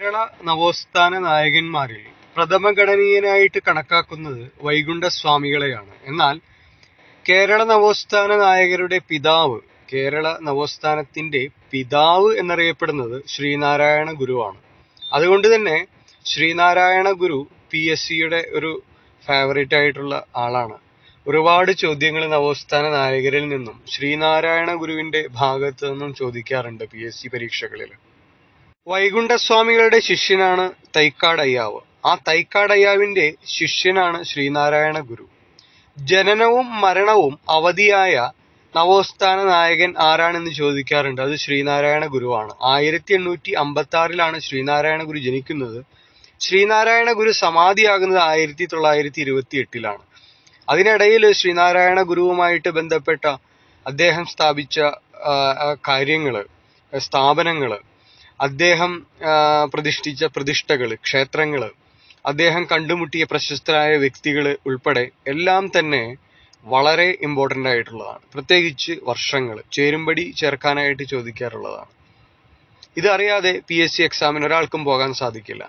കേരള നവോത്ഥാന നായകന്മാരിൽ പ്രഥമഗണനീയനായിട്ട് കണക്കാക്കുന്നത് വൈകുണ്ഠസ്വാമികളെയാണ്. എന്നാൽ കേരള നവോത്ഥാന നായകരുടെ പിതാവ് കേരള നവോത്ഥാനത്തിന്റെ പിതാവ് എന്നറിയപ്പെടുന്നത് ശ്രീനാരായണ ഗുരുവാണ്. അതുകൊണ്ട് തന്നെ ശ്രീനാരായണ ഗുരു പി എസ് സിയുടെ ഒരു ഫേവറേറ്റ് ആയിട്ടുള്ള ആളാണ്. ഒരുപാട് ചോദ്യങ്ങൾ നവോത്ഥാന നായകരിൽ നിന്നും ശ്രീനാരായണ ഗുരുവിന്റെ ഭാഗത്തു നിന്നും ചോദിക്കാറുണ്ട് പി എസ് സി പരീക്ഷകളിൽ. വൈകുണ്ഠസ്വാമികളുടെ ശിഷ്യനാണ് തൈക്കാടയ്യാവ്. ആ തൈക്കാട് അയ്യാവിന്റെ ശിഷ്യനാണ് ശ്രീനാരായണ ഗുരു. ജനനവും മരണവും അവധിയായ നവോത്ഥാന നായകൻ ആരാണെന്ന് ചോദിക്കാറുണ്ട്. അത് ശ്രീനാരായണ ഗുരുവാണ്. ആയിരത്തി എണ്ണൂറ്റി അമ്പത്തി ആറിലാണ് ശ്രീനാരായണ ഗുരു ജനിക്കുന്നത്. ശ്രീനാരായണ ഗുരു സമാധിയാകുന്നത് ആയിരത്തി തൊള്ളായിരത്തി ഇരുപത്തി എട്ടിലാണ് അതിനിടയിൽ ശ്രീനാരായണ ഗുരുവുമായിട്ട് ബന്ധപ്പെട്ട അദ്ദേഹം സ്ഥാപിച്ച ആ, സ്ഥാപനങ്ങൾ അദ്ദേഹം പ്രതിഷ്ഠിച്ച പ്രതിഷ്ഠകൾ ക്ഷേത്രങ്ങൾ അദ്ദേഹം കണ്ടുമുട്ടിയ പ്രശസ്തരായ വ്യക്തികൾ ഉൾപ്പെടെ എല്ലാം തന്നെ വളരെ ഇമ്പോർട്ടന്റ് ആയിട്ടുള്ളതാണ്. പ്രത്യേകിച്ച് വർഷങ്ങൾ ചേരുംപടി ചേർക്കാനായിട്ട് ചോദിക്കാറുള്ളതാണ്. ഇതറിയാതെ പി എസ് സി എക്സാമിന് ഒരാൾക്കും പോകാൻ സാധിക്കില്ല.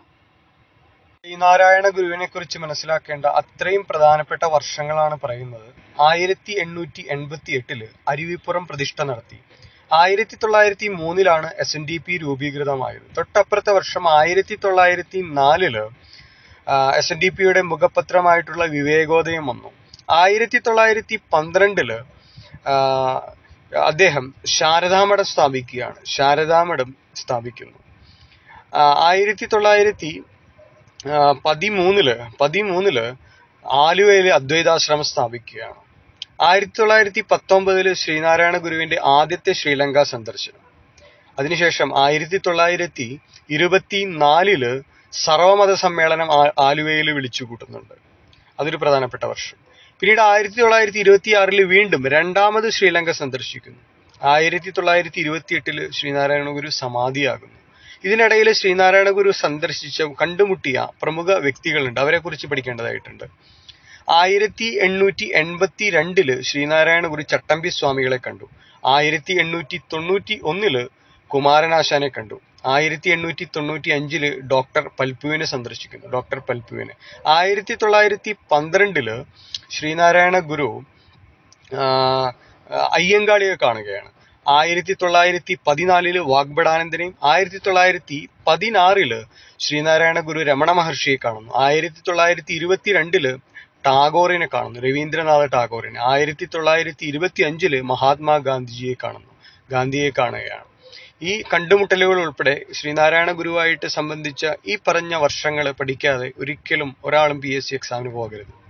ശ്രീനാരായണ ഗുരുവിനെ കുറിച്ച് മനസ്സിലാക്കേണ്ട അത്രയും പ്രധാനപ്പെട്ട വർഷങ്ങളാണ് പറയുന്നത്. ആയിരത്തി എണ്ണൂറ്റി എൺപത്തി എട്ടിൽ അരുവിപ്പുറം പ്രതിഷ്ഠ നടത്തി. ആയിരത്തി തൊള്ളായിരത്തി മൂന്നിലാണ് എസ് എൻ ഡി പി രൂപീകൃതമായത്. തൊട്ടപ്പുറത്തെ വർഷം ആയിരത്തി തൊള്ളായിരത്തി നാലിൽ എസ് എൻ ഡി പിയുടെ മുഖപത്രമായിട്ടുള്ള വിവേകോദയം വന്നു. ആയിരത്തി തൊള്ളായിരത്തി പന്ത്രണ്ടിൽ അദ്ദേഹം ശാരദാമഠം സ്ഥാപിക്കുകയാണ്. ശാരദാമഠം സ്ഥാപിക്കുന്നു. ആയിരത്തി തൊള്ളായിരത്തി പതിമൂന്നിൽ പതിമൂന്നിൽ ആലുവയിലെ അദ്വൈതാശ്രമം സ്ഥാപിക്കുകയാണ്. ആയിരത്തി തൊള്ളായിരത്തി പത്തൊമ്പതിൽ ശ്രീനാരായണ ഗുരുവിന്റെ ആദ്യത്തെ ശ്രീലങ്ക സന്ദർശനം. അതിനുശേഷം ആയിരത്തി തൊള്ളായിരത്തി ഇരുപത്തി നാലിൽ സർവമത സമ്മേളനം ആലുവയിൽ വിളിച്ചു കൂട്ടുന്നുണ്ട് അതൊരു പ്രധാനപ്പെട്ട വർഷം. പിന്നീട് ആയിരത്തി തൊള്ളായിരത്തി ഇരുപത്തി ആറിൽ വീണ്ടും രണ്ടാമത് ശ്രീലങ്ക സന്ദർശിക്കുന്നു. ആയിരത്തി തൊള്ളായിരത്തി ഇരുപത്തി എട്ടിൽ ശ്രീനാരായണ ഗുരു സമാധിയാകുന്നു. ഇതിനിടയിൽ ശ്രീനാരായണ ഗുരു സന്ദർശിച്ച കണ്ടുമുട്ടിയ പ്രമുഖ വ്യക്തികളുണ്ട്. അവരെക്കുറിച്ച് പഠിക്കേണ്ടതായിട്ടുണ്ട്. ആയിരത്തി എണ്ണൂറ്റി എൺപത്തി രണ്ടിൽ ശ്രീനാരായണ ഗുരു ചട്ടമ്പി സ്വാമികളെ കണ്ടു. ആയിരത്തി എണ്ണൂറ്റി തൊണ്ണൂറ്റി ഒന്നിൽ കുമാരനാശാനെ കണ്ടു. ആയിരത്തി എണ്ണൂറ്റി തൊണ്ണൂറ്റി അഞ്ചിൽ ഡോക്ടർ പൽപുവിനെ സന്ദർശിക്കുന്നു. ഡോക്ടർ പൽപുവിനെ ആയിരത്തി തൊള്ളായിരത്തി പന്ത്രണ്ടിൽ ശ്രീനാരായണ ഗുരു അയ്യങ്കാളിയെ കാണുകയാണ്. ആയിരത്തി തൊള്ളായിരത്തി പതിനാലിൽ വാഗ്ബടാനന്ദനെയും ആയിരത്തി തൊള്ളായിരത്തി പതിനാറിൽ ശ്രീനാരായണ ഗുരു രമണ മഹർഷിയെ കാണുന്നു. ആയിരത്തി തൊള്ളായിരത്തി ഇരുപത്തിരണ്ടിൽ ടാഗോറിനെ കാണുന്നു. രവീന്ദ്രനാഥ ടാഗോറിനെ. ആയിരത്തി തൊള്ളായിരത്തി ഇരുപത്തി അഞ്ചിൽ മഹാത്മാഗാന്ധിജിയെ കാണുന്നു. ഗാന്ധിയെ കാണുകയാണ്. ഈ കണ്ടുമുട്ടലുകൾ ഉൾപ്പെടെ ശ്രീനാരായണ ഗുരുവായിട്ട് സംബന്ധിച്ച ഈ പറഞ്ഞ വർഷങ്ങൾ പഠിക്കാതെ ഒരിക്കലും ഒരാളും പി എസ് സി എക്സാമിന് പോകരുത്.